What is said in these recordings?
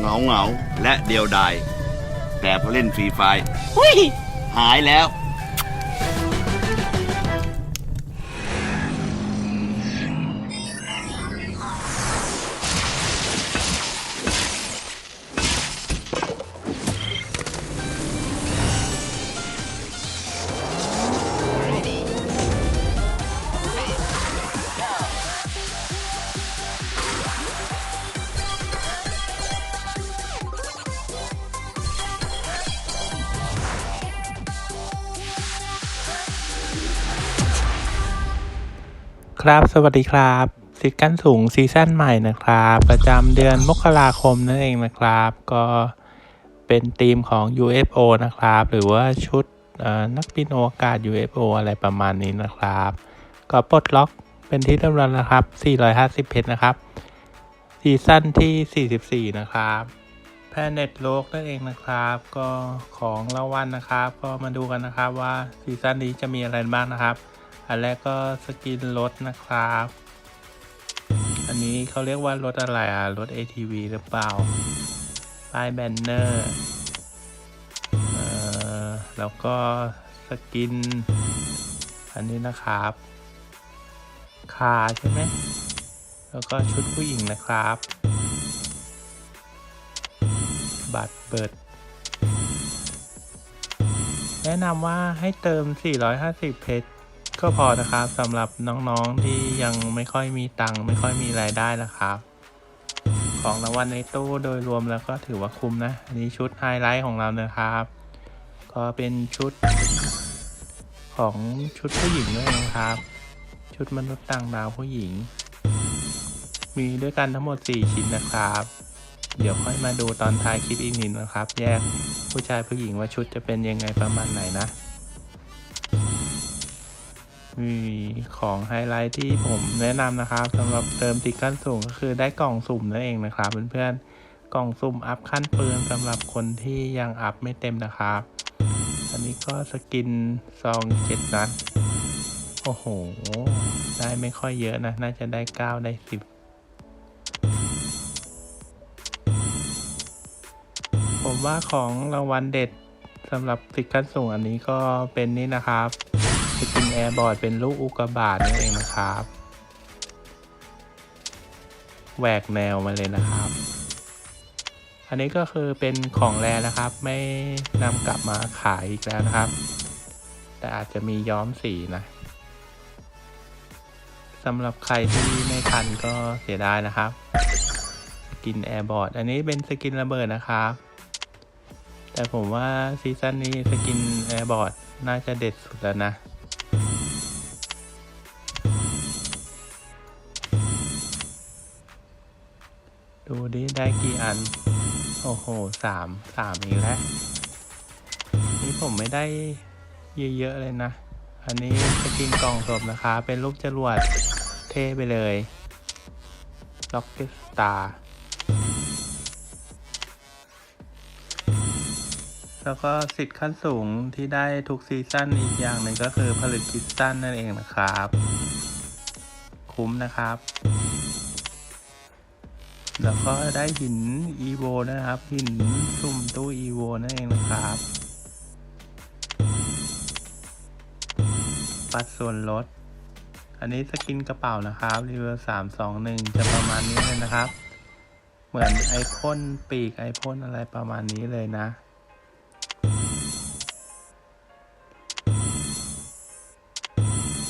เหงาเหงาๆและเดียวดายแต่พอเล่นฟรีไฟร์หุ้ยหายแล้ว ครับ สวัสดีครับซิกกันสูงซีซั่นใหม่นะครับ ประจำเดือนมกราคมนั่นเองนะครับ ก็เป็นธีมของ UFO นะครับ หรือว่าชุดนักบินอวกาศ UFO อะไรประมาณนี้นะครับ ก็ปลดล็อกเป็นที่เรียบร้อยนะครับ 450 เพชรนะครับ ซีซั่นที่ 44 นะครับแพเน็ตโลกนั่นเองนะครับ ก็ของรางวัลนะครับ ก็มาดูกันนะครับว่าซีซั่นนี้จะมีอะไรบ้างนะครับ อันแรกก็สกินรถนะครับ อันนี้เขาเรียกว่ารถอะไรอะ รถ ATV หรือเปล่า ป้ายแบนเนอร์ เอ่อ แล้วก็สกิน อันนี้นะครับ คาใช่ไหม แล้วก็ชุดผู้หญิงนะครับ บัตรเบิดแนะนำว่าให้เติม 450 เพชร ก็พอนะครับสำหรับน้องๆที่ยังไม่ค่อยมีตังค์ไม่ค่อยมีรายได้นะครับ ของรางวัลในตู้โดยรวมแล้วก็ถือว่าคุ้มนะอันนี้ชุดไฮไลท์ของเรานะครับ ก็เป็นชุดของชุดผู้หญิงด้วยนะครับ ชุดมนุษย์ต่างดาวผู้หญิง มีด้วยกันทั้งหมด 4 ชิ้นนะครับ เดี๋ยวค่อยมาดูตอนท้ายคลิปอีกนิดนะครับ แยกผู้ชายผู้หญิงว่าชุดจะเป็นยังไงประมาณไหนนะ มีของไฮไลท์ที่ผมแนะนำนะครับสำหรับเติมติดขั้นสูงก็คือได้กล่องสุ่มนั่นเองนะครับเพื่อนๆกล่องสุ่มอัพขั้นปืนสำหรับคนที่ยังอัพไม่เต็มนะครับ อันนี้ก็สกินซองเจ็ดนัดโอ้โห ได้ไม่ค่อยเยอะนะ น่าจะได้เก้าได้สิบผมว่าของรางวัลเด็ดสำหรับติดขั้นสูงอันนี้ก็เป็นนี่นะครับ แอร์บอร์ดเป็นลูกอุกกาบาตนั่นเองนะครับแหวกแนวมาเลยนะครับ อันนี้ก็คือเป็นของแรนะครับ ไม่นำกลับมาขายอีกแล้วนะครับ แต่อาจจะมีย้อมสีนะสำหรับใครที่ไม่ทันก็เสียดายนะครับ สกินแอร์บอร์ด อันนี้เป็นสกินระเบิดนะครับ แต่ผมว่าซีซั่นนี้สกินแอร์บอร์ดน่าจะเด็ดสุดแล้วนะ ดูดิได้กี่อัน โอ้โหสามสามอีกแล้ว นี่ผมไม่ได้เยอะๆเลยนะ อันนี้สกินกล่องศพนะคะ เป็นรูปจรวดเท่ไปเลยล็อกเก็ตสตาร์แล้วก็สิทธิ์ขั้นสูงที่ได้ทุกซีซั่นอีกอย่างหนึ่งก็คือผลึกคริสตัลนั่นเองนะครับ คุ้มนะครับ แล้วก็ได้หินอีโวนะครับ หินสุ่มตู้อีโวนั่นเองนะครับปัดส่วนลด อันนี้สกินกระเป๋านะครับรีวิวสามสองหนึ่งจะประมาณนี้เลยนะครับ เหมือนไอพ่นปีกไอพ่นอะไรประมาณนี้เลยนะ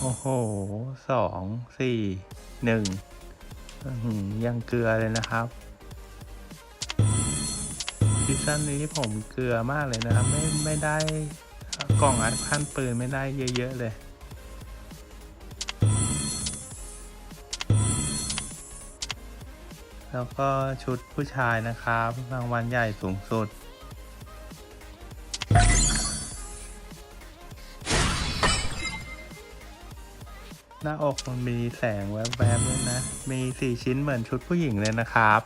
โอ้โหสองสี่หนึ่ง ยังเกลือเลยนะครับซีซั่นนี้ผมเกลือมากเลยนะครับ ไม่ไม่ได้กล่องอัดพันปืนไม่ได้เยอะ ๆ เลย แล้วก็ชุดผู้ชายนะครับรางวัลใหญ่สูงสุด หน้าอกมันมีแสงแวบๆด้วยนะ มีสี่ชิ้นเหมือนชุดผู้หญิงเลยนะครับ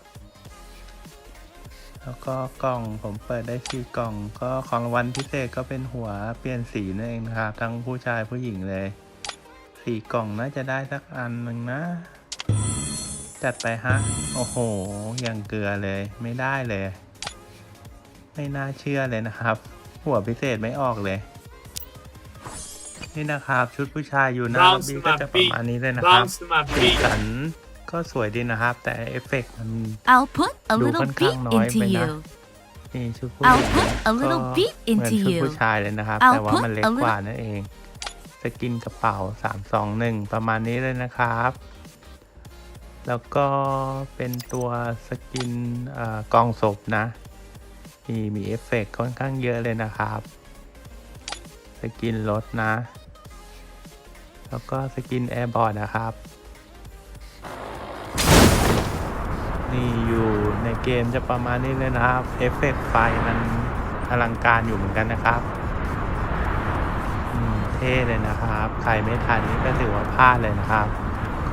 แล้วก็กล่องผมเปิดได้สี่กล่อง ก็ของรางวัลพิเศษก็เป็นหัวเปลี่ยนสีนั่นเองนะครับ ทั้งผู้ชายผู้หญิงเลยสี่กล่องน่าจะได้สักอันหนึ่งนะจจัดไปฮะ โอ้โห อย่างเกลือเลย ไม่ได้เลย ไม่น่าเชื่อเลยนะครับ หัวพิเศษไม่ออกเลย นี่นะครับ ชุดผู้ชายอยู่หน้าล็อบ Bounce บี้ to ก็ my จะประ beat. มาณนี้เลยนะครับ Bounce to my สี beat. สันก็สวยดีนะครับ แต่เอฟเฟกต์มัน I'll put a Đủ little con beat khăn nói into mày nè. you. นี่ชุดผู้ I'll หญิง put a ก็ little beat เหมือน into ชุด you. ผู้ชายเลยนะครับ I'll แต่ว่า put มันเล็ก a little- กว่านั่นเอง สกินกระเป๋า 321 ประมาณนี้เลยนะครับ แล้วก็เป็นตัวสกินเอ่อกองศพนะ มีมีเอฟเฟกต์ค่อนข้างเยอะเลยนะครับ สกินรถนะ แล้วก็สกินแอร์บอร์ดนะครับ นี่อยู่ในเกมจะประมาณนี้เลยนะครับ เอฟเฟกต์ไฟมันอลังการอยู่เหมือนกันนะครับเท่เลยนะครับ ใครไม่ทันนี่ก็ถือว่าพลาดเลยนะครับ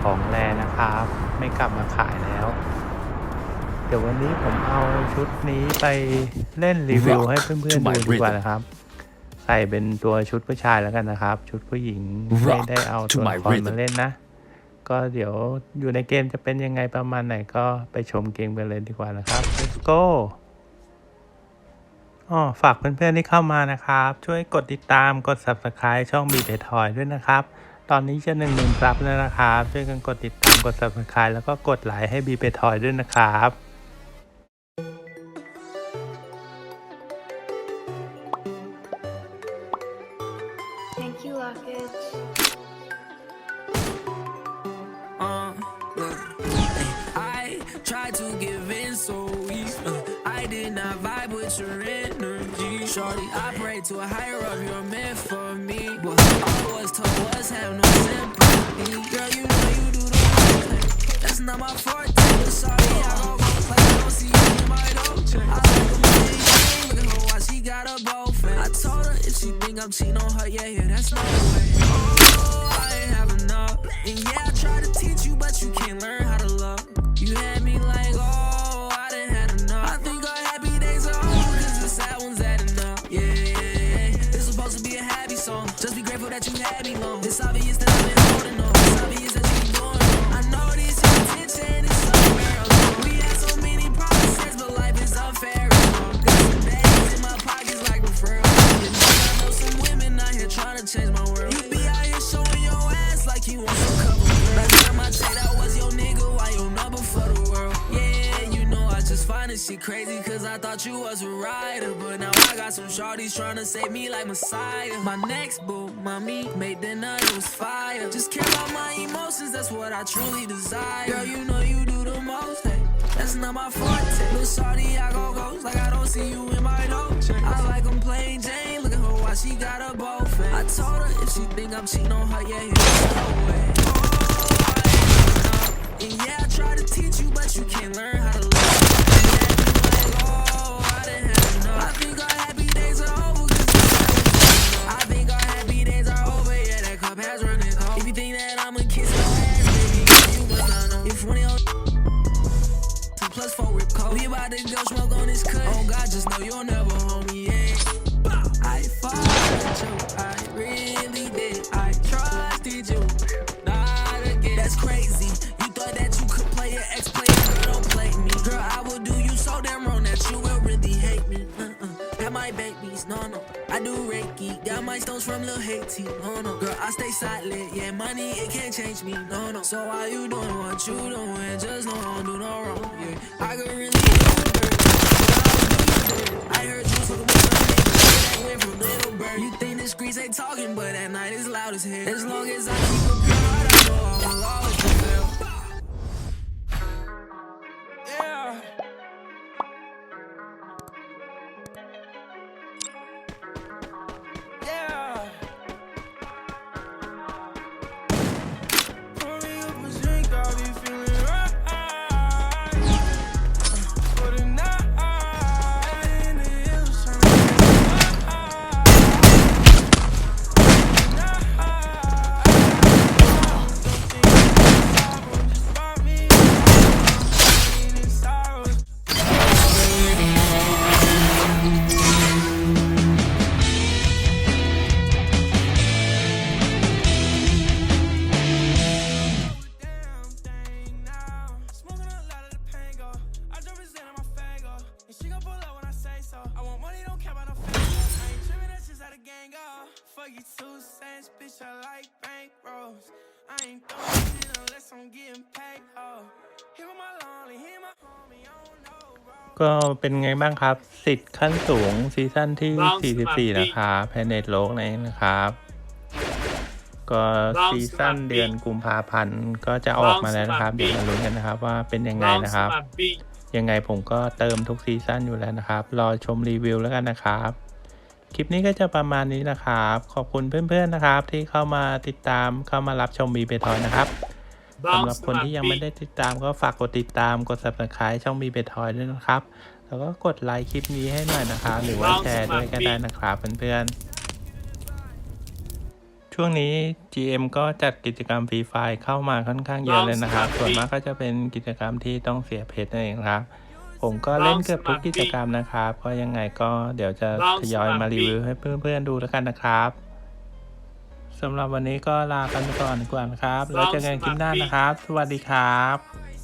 ของแรนะครับ ไม่กลับมาขายแล้ว เดี๋ยววันนี้ผมเอาชุดนี้ไปเล่นรีวิวให้เพื่อนๆดูดีกว่านะครับ ใส่เป็นตัวชุดผู้ชายแล้วกันนะครับ ชุดผู้หญิงไม่ Rock ได้เอา to ตัว my ละคร rhythm มาเล่นนะ ก็เดี๋ยวอยู่ในเกมจะเป็นยังไงประมาณไหนก็ไปชมเกมกันเลยดีกว่านะครับ let's go อ๋อฝากเพื่อนๆที่เข้ามานะครับ ช่วยกดติดตามกด subscribe ช่องบีเดทอยด้วยนะครับ ตอนนี้จะหนึ่งหมื่นซับแล้วนะครับ ช่วยกันกดติดตามกด subscribe แล้วก็กดไลค์ให้บีเบทอยด้วยนะครับ I not vibe with your energy. Shorty, I pray to a higher up, you're meant for me. But all was told was have no sympathy. Girl, you know you do the most. Hey, that's not my forte. Sorry, I gon' go play. I don't see you in my dope. I like a money. Look at her, why she got a both. I told her if she think I'm cheating on her, yeah, yeah, that's no way. Some shorties trying to save me like Messiah. My next boo, mommy, made dinner, it was fire. Just care about my emotions, that's what I truly desire. Girl, you know you do the most, hey. That's not my forte. Little shorty, I go ghost like I don't see you in my dope. I like 'em plain Jane. Look at her, why she got a both. I told her if she think I'm cheating on her, yeah, yeah, no way. Oh, I ain't. And yeah, I try to teach you, but you can't learn Stones from Lil Haiti. No, no. Girl, I stay silent. Yeah, money, it can't change me. No, no. So why you doing what you doing? Just know I don't do no wrong. Yeah. I could really. I heard you niggas that went from little bird. You think the streets ain't talking, but at night it's loud as hell. As long as I keep a I want money, don't care about no fake. I ain't tripping, that's just how the gang go. Fuck you two cents, bitch, I like bank rolls. I ain't throwing shit unless I'm getting paid, oh. Here with my lonely, here my homie, I don't know, bro. ก็เป็นไงบ้างครับสิทธิ์ขั้นสูงซีซั่นที่ 44 นะครับแพนเนตโลกนั่นเองนะครับ ก็ซีซั่นเดือนกุมภาพันธ์ก็จะออกมาแล้วนะครับ เดี๋ยวมาลุ้นกันนะครับว่าเป็นยังไงนะครับ Round สมัครปี ยังไงผมก็เติมทุกซีซั่นอยู่แล้วนะครับ รอชมรีวิวแล้วกันนะครับ คลิปนี้ก็จะประมาณนี้นะครับ ขอบคุณเพื่อนๆนะครับ ที่เข้ามาติดตามเข้ามารับชมบีเบทอยนะครับสำหรับคนที่ยังไม่ได้ติดตามก็ฝากกดติดตามกด subscribe ช่องบีเบทอยด้วยนะครับ แล้วก็กดไลค์คลิปนี้ให้หน่อยนะครับ หรือว่าแชร์ด้วยก็ได้นะครับเพื่อนๆ ช่วงนี้ GM ก็จัดกิจกรรมฟรีไฟล์เข้ามาค่อนข้างเยอะเลยนะครับ ส่วนมากก็จะเป็นกิจกรรมที่ต้องเสียเพชรนั่นเองครับ ผมก็เล่นเกือบทุกกิจกรรมนะครับ ก็ยังไงก็เดี๋ยวจะทยอยมารีวิวให้เพื่อนๆดูแล้วกันนะครับสำหรับวันนี้ก็ลากันไปก่อนดีกว่านะครับ แล้วเจอกันคลิปหน้านะครับ สวัสดีครับ